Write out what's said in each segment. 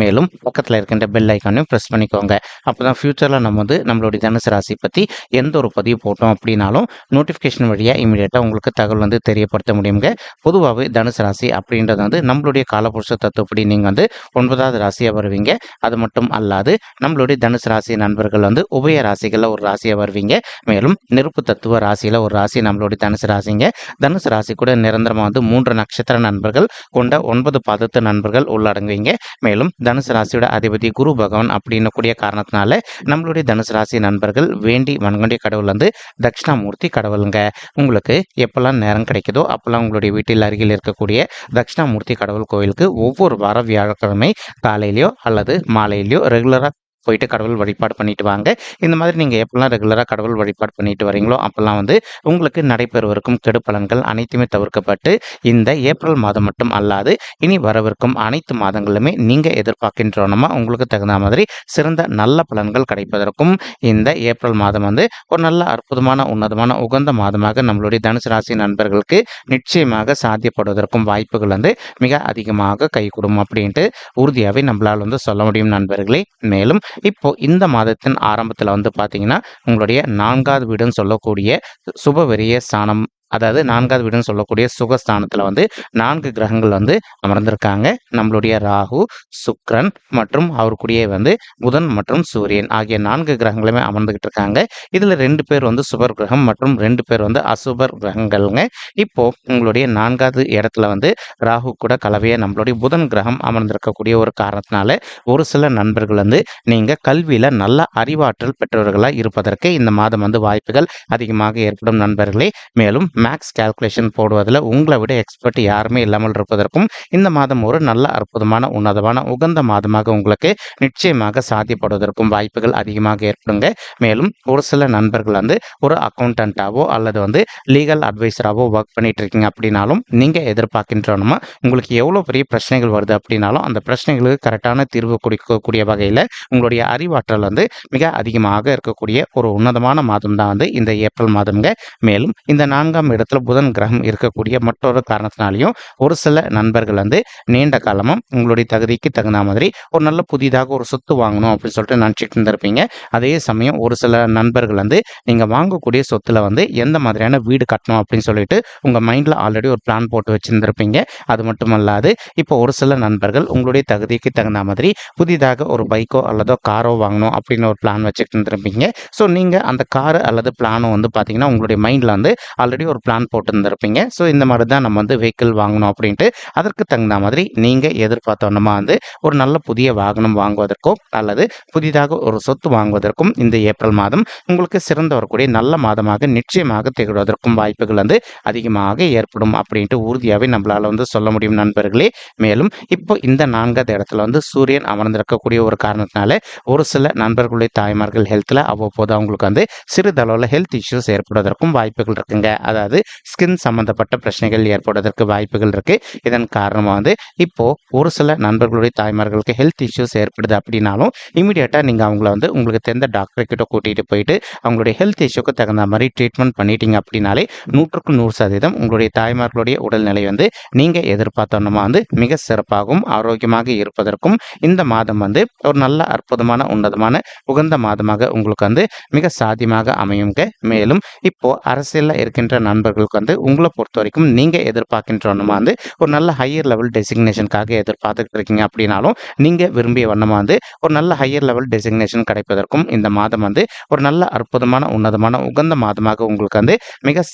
மேலும் பக்கத்தில் இருக்கின்ற பெல் ஐக்கானையும் ப்ரெஸ் பண்ணிக்கோங்க. அப்போ தான் ஃப்யூச்சரில் நம்ம வந்து நம்மளுடைய தனுசு ராசி பற்றி எந்த ஒரு பதிவு போட்டோம் அப்படின்னாலும் நோட்டிஃபிகேஷன் வழியாக இமீடியட்டாக உங்களுக்கு தகவல் வந்து தெரியப்படுத்த முடியுங்க. பொதுவாகவே தனுசு ராசி அப்படின்றது வந்து நம்மளுடைய காலபுருஷ தத்துவப்படி நீங்கள் வந்து ஒன்பதாவது ராசியாக வருவீங்க. அது மட்டும் அல்லாது நம்மளுடைய தனுசு ராசி நண்பர்கள் வந்து உபய ராசிகளில் ஒரு ராசியாக வருவீங்க. மேலும் நெருப்பு தத்துவ ராசியில் ஒரு ராசி நம்மளுடைய தனுசு ராசிங்க. தனுசு ராசி கூட நிரந்தரமாக வந்து மூன்று நட்சத்திர நண்பர்கள் கொண்ட ஒன்பது பாதத்து நண்பர்கள் உள்ளடங்குவீங்க. மேலும் தனுசு ராசியோட அதிபதி குரு பகவான் அப்படின்னு கூடிய காரணத்தினால நம்மளுடைய தனுசு ராசி நண்பர்கள் வேண்டி வன்கொண்டிய கடவுள் வந்து தட்சிணாமூர்த்தி கடவுளுங்க. உங்களுக்கு எப்பெல்லாம் நேரம் கிடைக்குதோ அப்பெல்லாம் உங்களுடைய வீட்டில் அருகில் இருக்கக்கூடிய தட்சிணாமூர்த்தி கடவுள் கோயிலுக்கு ஒவ்வொரு வாரம் வியாழக்கிழமை காலையிலையோ அல்லது மாலையிலையோ ரெகுலராக போயிட்டு கடவுள் வழிபாடு பண்ணிட்டு வாங்க. இந்த மாதிரி நீங்கள் எப்பெல்லாம் ரெகுலராக கடவுள் வழிபாடு பண்ணிட்டு வரீங்களோ அப்பெல்லாம் வந்து உங்களுக்கு நடைபெறுவதற்கும் கெடு பலன்கள் அனைத்துமே தவிர்க்கப்பட்டு இந்த ஏப்ரல் மாதம் மட்டும் அல்லாது இனி வரவிருக்கும் அனைத்து மாதங்களிலுமே நீங்கள் எதிர்பார்க்கின்றோனமா உங்களுக்கு தகுந்த மாதிரி சிறந்த நல்ல பலன்கள் கிடைப்பதற்கும் இந்த ஏப்ரல் மாதம் வந்து ஒரு நல்ல அற்புதமான உன்னதமான உகந்த மாதமாக நம்மளுடைய தனுசு ராசி நண்பர்களுக்கு நிச்சயமாக சாத்தியப்படுவதற்கும் வாய்ப்புகள் வந்து மிக அதிகமாக கைகூடும் அப்படின்ட்டு உறுதியாகவே நம்மளால் வந்து சொல்ல முடியும் நண்பர்களே. மேலும் இப்போ இந்த மாதத்தின் ஆரம்பத்தில் வந்து பார்த்தீங்கன்னா உங்களுடைய நான்காவது வீடுன்னு சொல்லக்கூடிய சுபவெரிய ஸ்தானம் அதாவது நான்காவது வீடுன்னு சொல்லக்கூடிய சுகஸ்தானத்தில் வந்து நான்கு கிரகங்கள் வந்து அமர்ந்திருக்காங்க. நம்மளுடைய ராகு சுக்ரன் மற்றும் அவருக்குடியே வந்து புதன் மற்றும் சூரியன் ஆகிய நான்கு கிரகங்களுமே அமர்ந்துகிட்டு இருக்காங்க. இதில் ரெண்டு பேர் வந்து சுபர் கிரகம் மற்றும் ரெண்டு பேர் வந்து அசுபர் கிரகங்கள்ங்க. இப்போ உங்களுடைய நான்காவது இடத்துல வந்து ராகு கூட கலவையாக நம்மளுடைய புதன் கிரகம் அமர்ந்திருக்கக்கூடிய ஒரு காரணத்தினால ஒரு சில நண்பர்கள் வந்து நீங்கள் கல்வியில் நல்ல அறிவாற்றல் பெற்றவர்களாக இருப்பதற்கு இந்த மாதம் வந்து வாய்ப்புகள் அதிகமாக ஏற்படும் நண்பர்களே. மேலும் மேக்ஸ் கால்குலேஷன் போடுவதில் உங்களை விட எக்ஸ்பர்ட் யாருமே இல்லாமல் இருப்பதற்கும் இந்த மாதம் ஒரு நல்ல அற்புதமான உன்னதமான உகந்த மாதமாக உங்களுக்கு நிச்சயமாக சாத்தியப்படுவதற்கும் வாய்ப்புகள் அதிகமாக ஏற்படுங்க. மேலும் ஒரு சில நண்பர்கள் வந்து ஒரு அக்கௌண்டண்ட்டாவோ அல்லது வந்து லீகல் அட்வைசராகவோ ஒர்க் பண்ணிட்டு இருக்கீங்க அப்படின்னாலும் நீங்கள் எதிர்பார்க்கின்றோமா உங்களுக்கு எவ்வளோ பெரிய பிரச்சனைகள் வருது அப்படின்னாலும் அந்த பிரச்சனைகளுக்கு கரெக்டான தீர்வு கொடுக்கக்கூடிய வகையில் உங்களுடைய அறிவாற்றல் வந்து மிக அதிகமாக இருக்கக்கூடிய ஒரு உன்னதமான மாதம் தான் வந்து இந்த ஏப்ரல் மாதம்ங்க. மேலும் இந்த நான்காம் இடத்துல புதன் கிரகம் இருக்கக்கூடிய மற்றொரு காரணத்தினாலையும் ஒரு சில நண்பர்கள் வந்து நீண்ட காலமாக உங்களுடைய தகுதிக்கு தகுந்த மாதிரி ஒரு நல்ல புதிதாக ஒரு சொத்து வாங்கணும் அப்படின்னு சொல்லிட்டு நினச்சிட்டு இருந்திருப்பீங்க. அதே சமயம் ஒரு சில நண்பர்கள் வந்து நீங்கள் வாங்கக்கூடிய சொத்துல வந்து எந்த மாதிரியான வீடு கட்டணும் அப்படின்னு சொல்லிட்டு உங்கள் மைண்டில் ஆல்ரெடி ஒரு பிளான் போட்டு வச்சுருந்துருப்பீங்க. அது மட்டுமல்லாது இப்போ ஒரு சில நண்பர்கள் உங்களுடைய தகுதிக்கு தகுந்த மாதிரி புதிதாக ஒரு பைக்கோ அல்லதோ காரோ வாங்கணும் அப்படின்னு ஒரு பிளான் வச்சுட்டு இருந்திருப்பீங்க. ஸோ நீங்கள் அந்த காரு அல்லது பிளானும் வந்து பார்த்தீங்கன்னா உங்களுடைய மைண்டில் வந்து ஆல்ரெடி ஒரு பிளான் போட்டுருந்துருப்பீங்க. ஸோ இந்த மாதிரி தான் நம்ம வந்து வெஹிக்கிள் வாங்கணும் அப்படின்ட்டு அதற்கு தகுந்த மாதிரி நீங்கள் எதிர்பார்த்தோன்னா வந்து ஒரு நல்ல புதிய வாகனம் வாங்குவதற்கோ அல்லது புதிதாக ஒரு சொத்து வாங்குவதற்கும் இந்த ஏப்ரல் மாதம் உங்களுக்கு சிறந்து வரக்கூடிய நல்ல மாதமாக நிச்சயமாக திகழ்வதற்கும் வாய்ப்புகள் வந்து அதிகமாக ஏற்படும் அப்படின்ட்டு உறுதியாகவே நம்மளால் வந்து சொல்ல முடியும் நண்பர்களே. மேலும் இப்போ இந்த நான்காவது இடத்துல வந்து சூரியன் அமர்ந்திருக்கக்கூடிய ஒரு காரணத்தினால ஒரு சில நண்பர்களுடைய தாய்மார்கள் ஹெல்த்தில் அவ்வப்போது அவங்களுக்கு வந்து சிறிதளவில் ஹெல்த் இஷ்யூஸ் ஏற்படுவதற்கும் வாய்ப்புகள் இருக்குங்க. அதாவது ஸ்கின் சம்பந்தப்பட்ட பிரச்சனைகள் ஏற்படுவதற்கு வாய்ப்புகள் இருக்கு. இதன் காரணமாக வந்து இப்போ ஒரு சில நண்பர்களுடைய தாய்மார்களுக்கு ஹெல்த் இஷ்யூஸ் ஏற்படுது அப்படின்னாலும் இமீடியட்டாக நீங்கள் அவங்கள வந்து உங்களுக்கு தெரிந்த டாக்டர் கிட்ட கூட்டிகிட்டு போயிட்டு அவங்களுடைய ஹெல்த் இஷ்யூக்கு தகுந்த மாதிரி ட்ரீட்மெண்ட் பண்ணிட்டீங்க அப்படின்னாலே நூற்றுக்கு நூறு சதவீதம் உங்களுடைய தாய்மார்களுடைய உடல்நிலை வந்து நீங்கள் எதிர்பார்த்தோன்னா வந்து மிக சிறப்பாகவும் ஆரோக்கியமாக இருப்பதற்கும் இந்த மாதம் வந்து ஒரு நல்ல அற்புதமான உன்னதமான உகந்த மாதமாக உங்களுக்கு வந்து மிக சாத்தியமாக அமையுங்க. மேலும் இப்போ அரசியலில் இருக்கின்ற நண்பர்களுக்கு வந்து உங்களை பொறுத்த வரைக்கும் நீங்கள் எதிர்பார்க்கின்ற வண்ணமாக வந்து ஒரு நல்ல ஹையர் லெவல் டெசிக்னேஷனுக்காக எதிர்பார்த்துக்கிட்டு இருக்கீங்க அப்படின்னாலும் நீங்கள் விரும்பிய வண்ணமாக வந்து ஒரு நல்ல ஹையர் லெவல் டெசிக்னேஷன் கிடைப்பதற்கும் இந்த மாதம் வந்து ஒரு நல்ல அற்புதமான உன்னதமான உகந்த மாதமாக உங்களுக்கு வந்து மிக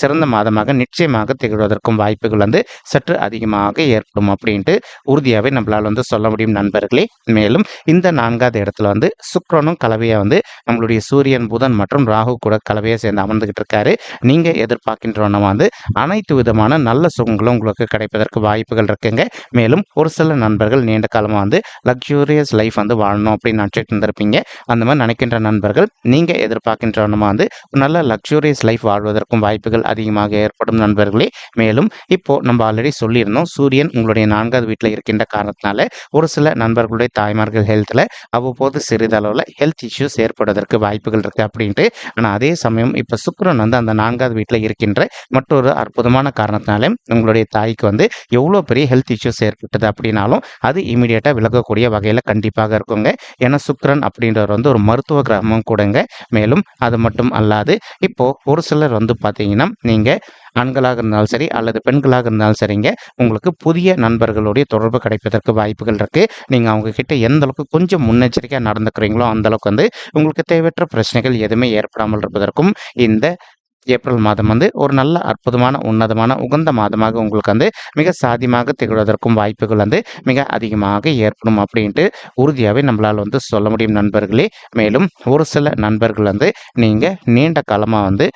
சிறந்த மாதமாக நிச்சயமாக திகழ்வதற்கும் வாய்ப்புகள் வந்து சற்று அதிகமாக ஏற்படும் அப்படின்ட்டு உறுதியாகவே நம்மளால் வந்து சொல்ல முடியும் நண்பர்களே. மேலும் இந்த நான்காவது இடத்துல வந்து சுக்ரனும் கலவையாக வந்து நம்மளுடைய சூரியன் புதன் மற்றும் ராகு கூட கலவையாக சேர்ந்து அமர்ந்துகிட்டு இருக்காரு. நீங்கள் எதிர்பார்க்கின்ற வண்ணமாக வந்து அனைத்து விதமான நல்ல சுகங்களும் உங்களுக்கு கிடைப்பதற்கு வாய்ப்புகள் இருக்குங்க. மேலும் ஒரு சில நண்பர்கள் நீண்ட காலமாக வந்து லக்ஸூரியஸ் லைஃப் வந்து வாழணும் அப்படின்னு நினச்சிட்டு இருந்திருப்பீங்க. அந்த மாதிரி நினைக்கின்ற நண்பர்கள் நீங்கள் எதிர்பார்க்கின்ற வண்ணமாக வந்து நல்ல லக்ஸூரியஸ் லைஃப் வாழ்வதற்கும் வாய்ப்புகள் அதிகமாக ஏற்படும் நண்பர்களே. மேலும் இப்போ நம்ம ஆல்ரெடி சொல்லியிருந்தோம் சூரியன் உங்களுடைய நான்காவது வீட்டில் இருக்கின்ற காரணத்தினால ஒரு சில நண்பர்களுடைய தாய்மார்கள் ஹெல்த்தில் அவ்வப்போது சிறிதளவில் ஹெல்த் இஷ்யூஸ் ஏற்படுவதற்கு வாய்ப்புகள் இருக்குது அப்படின்ட்டு. ஆனால் அதே சமயம் இப்போ சுக்கிரன் வந்து அந்த நான்காவது வீட்டில் இருக்கின்ற மற்றொரு அற்புதமான காரணத்தினால உங்களுடைய தாய்க்கு வந்து எவ்வளோ பெரிய ஹெல்த் இஷ்யூஸ் ஏற்பட்டது அப்படின்னாலும் அது இமீடியட்டாக விலகக்கூடிய வகையில் கண்டிப்பாக இருக்குங்க. ஏன்னா சுக்ரன் அப்படின்றவர் வந்து ஒரு மருத்துவ கிரகமும் கூடங்க. மேலும் அது மட்டும் அல்லாது இப்போது ஒரு சிலர் வந்து பார்த்தீங்கன்னா நீங்கள் ஆண்களாக இருந்தாலும் சரி அல்லது பெண்களாக இருந்தாலும் சரிங்க உங்களுக்கு புதிய நண்பர்களுடைய தொடர்பு கிடைப்பதற்கு வாய்ப்புகள் இருக்குது நீங்கள் அவங்கக்கிட்ட எந்த அளவுக்கு கொஞ்சம் முன்னெச்சரிக்கையாக நடந்துக்கிறீங்களோ அந்த அளவுக்கு வந்து உங்களுக்கு தேவையற்ற பிரச்சனைகள் எதுவுமே ஏற்படாமல் இருப்பதற்கும் இந்த ஏப்ரல் மாதம் வந்து ஒரு நல்ல அற்புதமான உன்னதமான உகந்த மாதமாக உங்களுக்கு வந்து மிக சாதியமாக திகழ்வதற்கும் வாய்ப்புகள் வந்து மிக அதிகமாக ஏற்படும் அப்படின்ட்டு உறுதியாகவே நம்மளால் வந்து சொல்ல முடியும் நண்பர்களே. மேலும் ஒரு சில நண்பர்கள் வந்து நீங்கள் நீண்ட காலமாக வந்து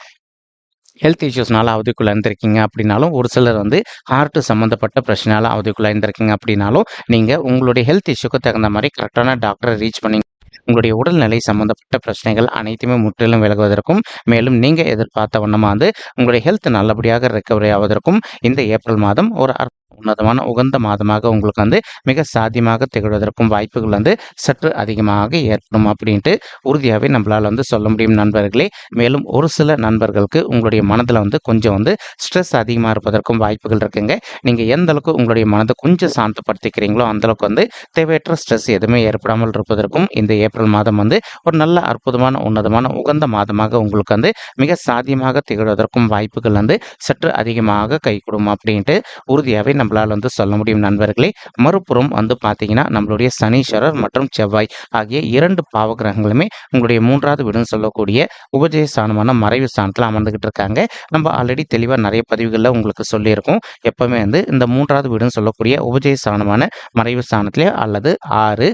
ஹெல்த் இஷ்யூஸ்னால அவதிக்குள்ளே இருந்திருக்கீங்க அப்படின்னாலும் ஒரு சிலர் வந்து ஹார்ட் சம்மந்தப்பட்ட பிரச்சனையால் அவதிக்குள்ளே இருந்திருக்கீங்க அப்படின்னாலும் நீங்கள் உங்களுடைய ஹெல்த் இஷ்யூக்கு தகுந்த மாதிரி கரெக்டான டாக்டரை ரீச் பண்ணி உங்களுடைய உடல்நிலை சம்பந்தப்பட்ட பிரச்சனைகள் அனைத்துமே முற்றிலும் விலகுவதற்கும் மேலும் நீங்கள் எதிர்பார்த்த வண்ணமாக வந்து உங்களுடைய ஹெல்த் நல்லபடியாக ரெக்கவரி ஆவதற்கும் இந்த ஏப்ரல் மாதம் ஒரு உன்னதமான உகந்த மாதமாக உங்களுக்கு வந்து மிக சாத்தியமாக திகழ்வதற்கும் வாய்ப்புகள் வந்து சற்று அதிகமாக ஏற்படும் அப்படின்ட்டு உறுதியாகவே நம்மளால் வந்து சொல்ல முடியும் நண்பர்களே. மேலும் ஒரு சில நண்பர்களுக்கு உங்களுடைய மனதில் வந்து கொஞ்சம் வந்து ஸ்ட்ரெஸ் அதிகமாக இருப்பதற்கும் வாய்ப்புகள் இருக்குங்க. நீங்கள் எந்த அளவுக்கு உங்களுடைய மனதை கொஞ்சம் சாந்தப்படுத்திக்கிறீங்களோ அந்தளவுக்கு வந்து தேவையற்ற ஸ்ட்ரெஸ் எதுவுமே ஏற்படாமல் இருப்பதற்கும் இந்த ஏப்ரல் மாதம் வந்து ஒரு நல்ல அற்புதமான உன்னதமான உகந்த மாதமாக உங்களுக்கு வந்து மிக சாத்தியமாக திகழ்வதற்கும் வாய்ப்புகள் வந்து சற்று அதிகமாக கைகூடும் அப்படின்ட்டு உறுதியாகவே நம்மளால் வந்து சொல்ல முடியும் நண்பர்களே. மறுபுறம் வந்து பார்த்தீங்கன்னா நம்மளுடைய சனீஸ்வரர் மற்றும் செவ்வாய் ஆகிய இரண்டு பாவகிரகங்களுமே உங்களுடைய மூன்றாவது வீடுன்னு சொல்லக்கூடிய உபஜய ஸ்தானமான மறைவு ஸ்தானத்தில் அமர்ந்துகிட்டு இருக்காங்க. நம்ம ஆல்ரெடி தெளிவாக நிறைய பதிவுகளில் உங்களுக்கு சொல்லியிருக்கோம். எப்பவுமே வந்து இந்த மூன்றாவது வீடுன்னு சொல்லக்கூடிய உபஜய ஸ்தானமான மறைவு ஸ்தானத்திலே அல்லது ஆறு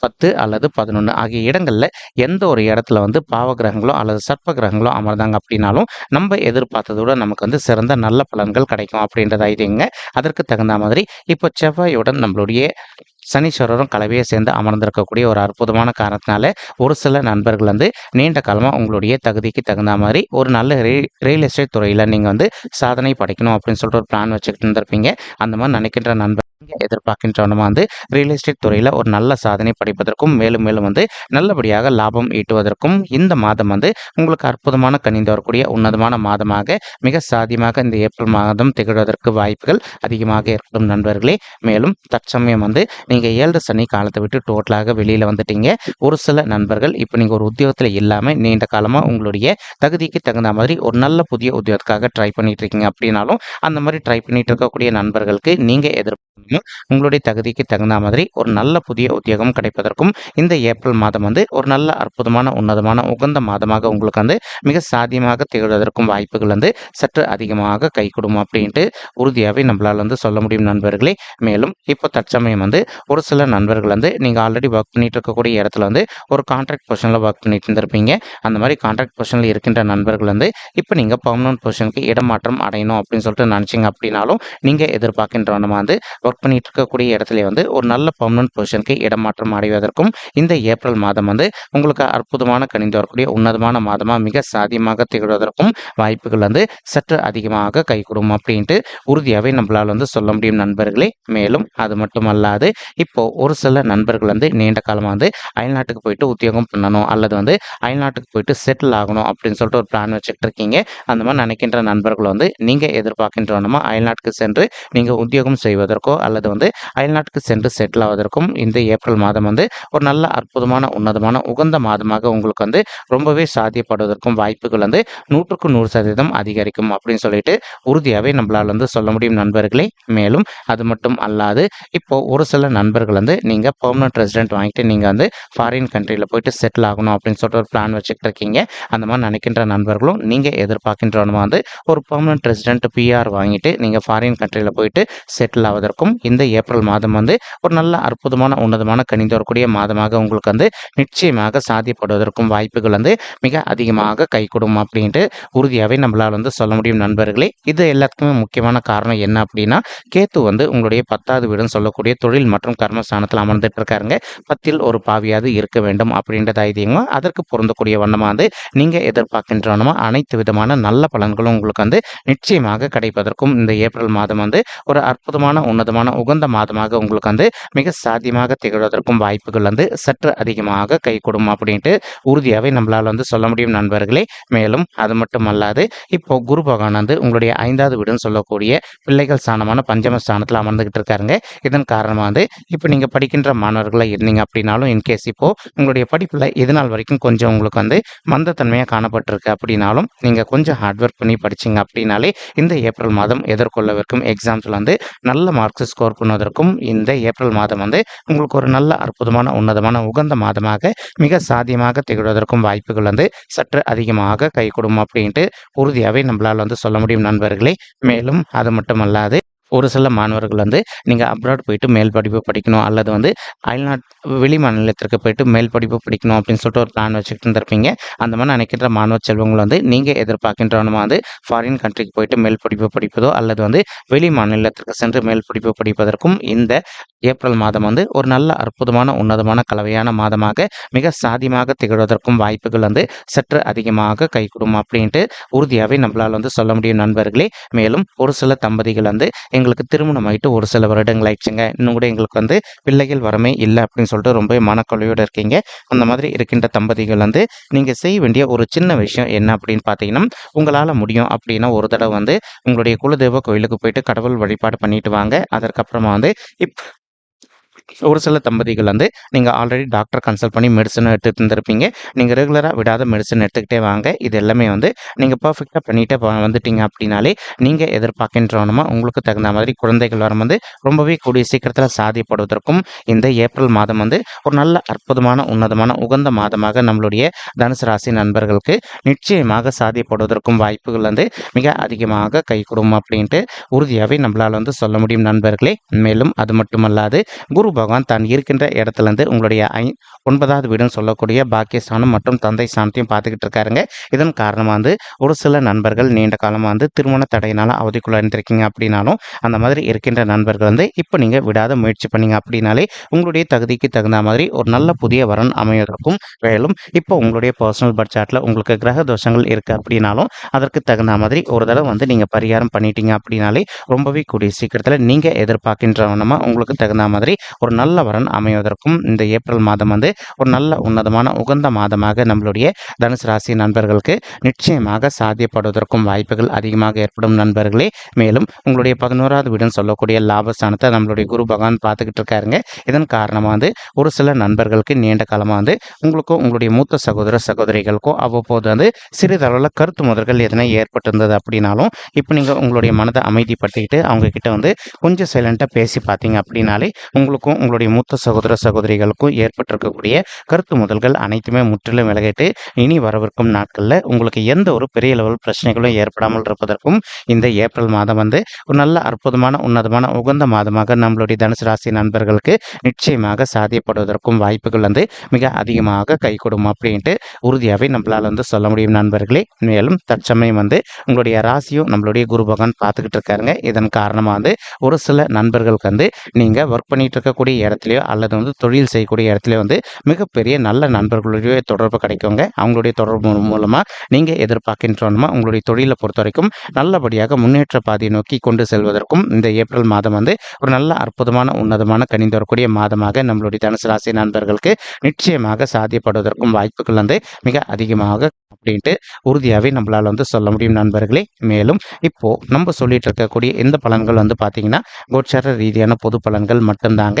பத்து அல்லது பதினொன்று ஆகிய இடங்களில் எந்த ஒரு இடத்துல வந்து பாவ கிரகங்களோ அல்லது சர்ப்ப கிரகங்களோ அமர்ந்தாங்க அப்படின்னாலும் நம்ம எதிர்பார்த்ததோட நமக்கு வந்து சிறந்த நல்ல பலன்கள் கிடைக்கும் அப்படின்றத ஐதியங்க அதற்கு தகுந்த மாதிரி இப்போ செவ்வாயுடன் நம்மளுடைய சனீஸ்வரரும் கலவையை சேர்ந்து அமர்ந்திருக்கக்கூடிய ஒரு அற்புதமான காரணத்தினால ஒரு சில நண்பர்கள் வந்து நீண்ட காலமாக உங்களுடைய தகுதிக்கு தகுந்த மாதிரி ஒரு நல்ல ரியல் எஸ்டேட் துறையில் நீங்கள் வந்து சாதனை படைக்கணும் அப்படின்னு சொல்லிட்டு ஒரு பிளான் வச்சுக்கிட்டு இருந்திருப்பீங்க. அந்த மாதிரி நினைக்கின்ற நண்பர் எதிர்பார்க்கின்றவனுமா வந்து ரியல் எஸ்டேட் துறையில் ஒரு நல்ல சாதனை படைப்பதற்கும் மேலும் மேலும் வந்து நல்லபடியாக லாபம் ஈட்டுவதற்கும் இந்த மாதம் வந்து உங்களுக்கு அற்புதமான கணிந்து வரக்கூடிய உன்னதமான மாதமாக மிக சாதியமாக இந்த ஏப்ரல் மாதம் திகழ்வதற்கு வாய்ப்புகள் அதிகமாக ஏற்படும் நண்பர்களே. மேலும் தற்சமயம் வந்து நீங்கள் ஏழு சனி காலத்தை விட்டு டோட்டலாக வெளியில் வந்துட்டீங்க. ஒரு சில நண்பர்கள் இப்போ நீங்கள் ஒரு உத்தியோகத்தில் இல்லாமல் நீண்ட காலமாக உங்களுடைய தகுதிக்கு தகுந்த மாதிரி ஒரு நல்ல புதிய உத்தியோகத்துக்காக ட்ரை பண்ணிட்டு இருக்கீங்க அப்படின்னாலும் அந்த மாதிரி ட்ரை பண்ணிட்டு இருக்கக்கூடிய நண்பர்களுக்கு நீங்கள் எதிர்பார்க்கணும். உங்களுடைய தகுதிக்கு தகுந்த மாதிரி ஒரு நல்ல புதிய உத்தியோகம் கிடைப்பதற்கும் இந்த ஏப்ரல் மாதம் வந்து ஒரு நல்ல அற்புதமான உன்னதமான உகந்த மாதமாக உங்களுக்கு வந்து மிக சாத்தியமாக திகழ்வதற்கும் வாய்ப்புகள் வந்து சற்று அதிகமாக கை கொடுக்கும் அப்படின்ட்டு உறுதியாகவே நம்மளால் வந்து சொல்ல முடியும் நண்பர்களே. மேலும் இப்போ தற்சமயம் வந்து ஒரு சில நண்பர்கள் வந்து நீங்கள் ஆல்ரெடி ஒர்க் பண்ணிட்டு இருக்கக்கூடிய இடத்துல வந்து ஒரு கான்ட்ராக்ட் பொசிஷனில் ஒர்க் பண்ணிட்டு இருந்திருப்பீங்க அந்த மாதிரி கான்ட்ராக்ட் பொசிஷனில் இருக்கின்ற நண்பர்கள் வந்து இப்போ நீங்கள் பர்மனன்ட் பொசிஷனுக்கு இடமாற்றம் அடையணும் அப்படின்னு சொல்லிட்டு நினச்சிங்க அப்படின்னாலும் நீங்கள் எதிர்பார்க்கின்ற வந்து ஒர்க் பண்ணிட்டு இருக்கக்கூடிய இடத்துல வந்து ஒரு நல்ல பர்மனன்ட் பொசிஷனுக்கு இடமாற்றம் அடைவதற்கும் இந்த ஏப்ரல் மாதம் வந்து உங்களுக்கு அற்புதமான கணிந்து வரக்கூடிய உன்னதமான மாதமாக மிக சாதியமாக திகழ்வதற்கும் வாய்ப்புகள் வந்து சற்று அதிகமாக கைகூடும் அப்படின்ட்டு உறுதியாகவே நம்மளால் வந்து சொல்ல முடியும் நண்பர்களே. மேலும் அது மட்டுமல்லாது இப்போது ஒரு சில நண்பர்கள் வந்து நீண்ட காலமாக வந்து அயல்நாட்டுக்கு போயிட்டு உத்தியோகம் பண்ணணும் அல்லது வந்து அயல்நாட்டுக்கு போயிட்டு செட்டில் ஆகணும் அப்படின்னு சொல்லிட்டு ஒரு பிளான் வச்சுட்டு இருக்கீங்க. அந்த மாதிரி நினைக்கின்ற நண்பர்கள் வந்து நீங்கள் எதிர்பார்க்கின்றனமா அயல்நாட்டுக்கு சென்று நீங்கள் உத்தியோகம் செய்வதற்கோ அல்லது வந்து அயல்நாட்டுக்கு சென்று செட்டில் ஆவதற்கும் இந்த ஏப்ரல் மாதம் வந்து ஒரு நல்ல அற்புதமான உன்னதமான உகந்த மாதமாக உங்களுக்கு வந்து ரொம்பவே சாத்தியப்படுவதற்கும் வாய்ப்புகள் வந்து நூற்றுக்கு நூறு சதவீதம் அதிகரிக்கும் அப்படின்னு சொல்லிட்டு உறுதியாகவே நம்மளால் வந்து சொல்ல முடியும் நண்பர்களே. மேலும் அது மட்டும் அல்லாது இப்போ ஒரு சில நண்பர்கள் வந்து நீங்கள் பெர்மனன்ட் ரெசிடென்ட் வாங்கிட்டு நீங்கள் வந்து ஃபாரின் கண்ட்ரியில் போயிட்டு செட்டில் ஆகணும் அப்படின்னு சொல்லிட்டு ஒரு பிளான் வச்சுக்கிட்டு இருக்கீங்க அந்த மாதிரி நினைக்கின்ற நண்பர்களும் நீங்கள் எதிர்பார்க்கின்றவனுமா வந்து ஒரு பெர்மனன்ட் ரெசிடென்ட் பிஆர் வாங்கிட்டு நீங்கள் ஃபாரின் கண்ட்ரியில் போயிட்டு செட்டில் ஆவதற்கும் இந்த ஏப்ரல் மாதம் வந்து ஒரு நல்ல அற்புதமான உன்னதமான கணிந்து வரக்கூடிய மாதமாக உங்களுக்கு வந்து நிச்சயமாக சாத்தியப்படுவதற்கும் வாய்ப்புகள் வந்து மிக அதிகமாக கைகூடும் அப்படின்ட்டு உறுதியாகவே நம்மளால் வந்து சொல்ல முடியும் நண்பர்களே. இது எல்லாத்துக்குமே முக்கியமான காரணம் என்ன அப்படின்னா கேத்து வந்து உங்களுடைய பத்தாவது வீடுன்னு சொல்லக்கூடிய தொழில் மற்றும் கர்மஸ்தானத்தில் அமர்ந்துட்டு இருக்காருங்க பத்தில் ஒரு பாவியாவது இருக்க வேண்டும் அப்படின்ற தைரியமும் அதற்கு பொருந்தக்கூடிய வண்ணமாக வந்து நீங்கள் வண்ணமாக அனைத்து விதமான நல்ல பலன்களும் உங்களுக்கு வந்து நிச்சயமாக கிடைப்பதற்கும் இந்த ஏப்ரல் மாதம் வந்து ஒரு அற்புதமான உன்னதமான உகந்த மாதமாக உங்களுக்கு வந்து மிக சாத்தியமாக திகழ்வதற்கும் வாய்ப்புகள் வந்து சற்று அதிகமாக கைகூடும் அப்படின்ட்டு உறுதியாகவே நம்மளால் வந்து சொல்ல முடியும் நண்பர்களே. மேலும் அது மட்டும் அல்லாது இப்போ குரு பகவான் வந்து உங்களுடைய ஐந்தாவது வீடுன்னு சொல்லக்கூடிய பிள்ளைகள் ஸ்தானமான பஞ்சம ஸ்தானத்தில் அமர்ந்துகிட்டு இருக்காருங்க இதன் காரணமாக வந்து இப்போ நீங்கள் படிக்கின்ற மாணவர்களாக இருந்தீங்க அப்படின்னாலும் இன்கேஸ் இப்போது உங்களுடைய படிப்பில் இது நாள் வரைக்கும் கொஞ்சம் உங்களுக்கு வந்து மந்தத்தன்மையாக காணப்பட்டிருக்கு அப்படின்னாலும் நீங்கள் கொஞ்சம் ஹார்ட் ஒர்க் பண்ணி படிச்சீங்க அப்படின்னாலே இந்த ஏப்ரல் மாதம் எதிர்கொள்ளவிருக்கும் எக்ஸாம்ஸில் வந்து நல்ல மார்க்ஸ் ஸ்கோர் பண்ணுவதற்கும் இந்த ஏப்ரல் மாதம் வந்து உங்களுக்கு ஒரு நல்ல அற்புதமான உன்னதமான உகந்த மாதமாக மிக சாத்தியமாக திகழ்வதற்கும் வாய்ப்புகள் வந்து சற்று அதிகமாக கை கொடுக்கும் அப்படின்ட்டு உறுதியாகவே நம்மளால் வந்து சொல்ல முடியும் நண்பர்களே. மேலும் அது மட்டுமல்லாது ஒரு சில மாணவர்கள் வந்து நீங்கள் அப்ராட் போயிட்டு மேல் படிப்பு படிக்கணும் அல்லது வந்து அயல்நாட் வெளி மாநிலத்திற்கு போயிட்டு மேல் படிப்பு படிக்கணும் அப்படின்னு சொல்லிட்டு ஒரு பிளான் வச்சுக்கிட்டு இருந்திருப்பீங்க. அந்த மாதிரி நினைக்கின்ற மாணவ செல்வங்கள் வந்து நீங்கள் எதிர்பார்க்கின்றவனமாக வந்து ஃபாரின் கண்ட்ரிக்கு போயிட்டு மேல் படிப்பு படிப்பதோ அல்லது வந்து வெளி மாநிலத்திற்கு சென்று மேல் படிப்பு படிப்பதற்கும் இந்த ஏப்ரல் மாதம் வந்து ஒரு நல்ல அற்புதமான உன்னதமான கலவையான மாதமாக மிக சாதியமாக திகழ்வதற்கும் வாய்ப்புகள் வந்து சற்று அதிகமாக கைகூடும் அப்படின்ட்டு உறுதியாகவே நம்மளால் வந்து சொல்ல முடியும் நண்பர்களே. மேலும் ஒரு சில தம்பதிகள் வந்து எங்களுக்கு திருமணம் ஆகிட்டு ஒரு சில வருடங்கள் ஆயிடுச்சுங்க. இன்னும் கூட எங்களுக்கு வந்து பிள்ளைகள் வரமே இல்லை அப்படின்னு சொல்லிட்டு ரொம்ப மனக்கொலையோடு இருக்கீங்க. அந்த மாதிரி இருக்கின்ற தம்பதிகள் வந்து நீங்கள் செய்ய வேண்டிய ஒரு சின்ன விஷயம் என்ன அப்படின்னு பார்த்தீங்கன்னா உங்களால் முடியும் அப்படின்னா ஒரு தடவை வந்து உங்களுடைய குலதெய்வ கோயிலுக்கு போயிட்டு கடவுள் வழிபாடு பண்ணிட்டு வாங்க. அதற்கப்புறமா வந்து இப் ஒரு சில தம்பதிகள் வந்து நீங்கள் ஆல்ரெடி டாக்டர் கன்சல்ட் பண்ணி மெடிசன் எடுத்துகிட்டு இருந்திருப்பீங்க. நீங்கள் ரெகுலராக விடாத மெடிசன் எடுத்துக்கிட்டே வாங்க. இது எல்லாமே வந்து நீங்கள் பர்ஃபெக்டாக பண்ணிகிட்டே வந்துட்டீங்க அப்படின்னாலே நீங்கள் எதிர்பார்க்கின்றவனுமா உங்களுக்கு தகுந்த மாதிரி குழந்தைகள் வரம் வந்து ரொம்பவே கூடிய சீக்கிரத்தில் சாதிப்படுவதற்கும் இந்த ஏப்ரல் மாதம் வந்து ஒரு நல்ல அற்புதமான உன்னதமான உகந்த மாதமாக நம்மளுடைய தனுசு ராசி நண்பர்களுக்கு நிச்சயமாக சாதிப்படுவதற்கும் வாய்ப்புகள் வந்து மிக அதிகமாக கைகூடும் அப்படின்ட்டு உறுதியாகவே நம்மளால் வந்து சொல்ல முடியும் நண்பர்களே. மேலும் அது மட்டுமல்லாது குரு பகவான் தான் இருக்கின்ற இடத்துலேருந்து உங்களுடைய ஐ ஒன்பதாவது வீடுன்னு சொல்லக்கூடிய பாக்கியஸ்தானம் மற்றும் தந்தை ஸ்தானத்தையும் பார்த்துக்கிட்டு இருக்காருங்க. இதன் காரணமாக வந்து ஒரு சில நண்பர்கள் நீண்ட காலமாக வந்து திருமண தடையினால் அவதிக்குள்ள இருந்திருக்கீங்க அப்படின்னாலும் அந்த மாதிரி இருக்கின்ற நண்பர்கள் வந்து இப்போ நீங்கள் விடாத முயற்சி பண்ணீங்க அப்படின்னாலே உங்களுடைய தகுதிக்கு தகுந்த மாதிரி ஒரு நல்ல புதிய வரன் அமைவதற்கும் மேலும் இப்போ உங்களுடைய பர்சனல் பட்ஜெட்டில் உங்களுக்கு கிரக தோஷங்கள் இருக்குது அப்படின்னாலும் அதற்கு தகுந்த மாதிரி ஒரு தடவை வந்து நீங்கள் பரிகாரம் பண்ணிட்டீங்க அப்படின்னாலே ரொம்பவே கூடிய சீக்கிரத்தில் நீங்கள் எதிர்பார்க்கின்றவனமாக உங்களுக்கு தகுந்த மாதிரி ஒரு ஒரு நல்ல வரன் அமைவதற்கும் இந்த ஏப்ரல் மாதம் வந்து ஒரு நல்ல உன்னதமான உகந்த மாதமாக நம்மளுடைய தனுசு ராசி நண்பர்களுக்கு நிச்சயமாக சாத்தியப்படுவதற்கும் வாய்ப்புகள் அதிகமாக ஏற்படும் நண்பர்களே. மேலும் உங்களுடைய பதினோராவது வீடுன்னு சொல்லக்கூடிய லாபஸ்தானத்தை நம்மளுடைய குரு பகவான் பார்த்துக்கிட்டு இருக்காருங்க. இதன் காரணமாக வந்து ஒரு சில நண்பர்களுக்கு நீண்ட காலமாக வந்து உங்களுக்கும் உங்களுடைய மூத்த சகோதர சகோதரிகளுக்கோ அவ்வப்போது வந்து சிறிதளவில் கருத்து முதல்கள் எதனா ஏற்பட்டிருந்தது அப்படின்னாலும் இப்போ நீங்கள் உங்களுடைய மனதை அமைதிப்படுத்திக்கிட்டு அவங்க கிட்ட வந்து கொஞ்சம் சைலண்ட்டாக பேசி பார்த்தீங்க அப்படின்னாலே உங்களுக்கும் உங்களுடைய மூத்த சகோதர சகோதரிகளுக்கும் ஏற்பட்டிருக்கக்கூடிய கருத்து முதல்கள் அனைத்துமே முற்றிலும் விலகிட்டு இனி வரவிருக்கும் நாட்களில் உங்களுக்கு எந்த ஒரு பெரிய லெவல் பிரச்சனைகளும் ஏற்படாமல் இருப்பதற்கும் இந்த ஏப்ரல் மாதம் வந்து ஒரு நல்ல அற்புதமான உன்னதமான உகந்த மாதமாக நம்மளுடைய தனுசு ராசி நண்பர்களுக்கு நிச்சயமாக சாத்தியப்படுவதற்கும் வாய்ப்புகள் வந்து மிக அதிகமாக கை கொடும் அப்படின்ட்டு உறுதியாகவே நம்மளால் வந்து சொல்ல முடியும் நண்பர்களே. மேலும் தற்சமயம் வந்து உங்களுடைய ராசியும் நம்மளுடைய குரு பகவான் பார்த்துக்கிட்டு இருக்காருங்க. இதன் காரணமாக வந்து ஒரு சில நண்பர்களுக்கு வந்து நீங்கள் ஒர்க் பண்ணிட்டு இருக்கக்கூடிய இடத்துலையோ அல்லது வந்து தொழில் செய்யக்கூடிய இடத்துலையோ வந்து மிகப்பெரிய நல்ல நண்பர்களுடைய தொடர்பு கிடைக்குங்க. அவங்களுடைய தொடர்பு மூலமாக நீங்கள் எதிர்பார்க்கின்றோன்னா உங்களுடைய தொழிலை பொறுத்த வரைக்கும் நல்லபடியாக முன்னேற்ற பாதையை நோக்கி கொண்டு செல்வதற்கும் இந்த ஏப்ரல் மாதம் வந்து ஒரு நல்ல அற்புதமான உன்னதமான கணிந்து வரக்கூடிய மாதமாக நம்மளுடைய தனுசு ராசி நண்பர்களுக்கு நிச்சயமாக சாத்தியப்படுவதற்கும் வாய்ப்புகள் வந்து மிக அதிகமாக அப்படின்ட்டு உறுதியாகவே நம்மளால் வந்து சொல்ல முடியும் நண்பர்களே. மேலும் இப்போது நம்ம சொல்லிட்டு இருக்கக்கூடிய இந்த பலன்கள் வந்து பார்த்தீங்கன்னா கோச்சார ரீதியான பொது பலன்கள் மட்டும்தாங்க.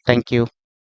thank you.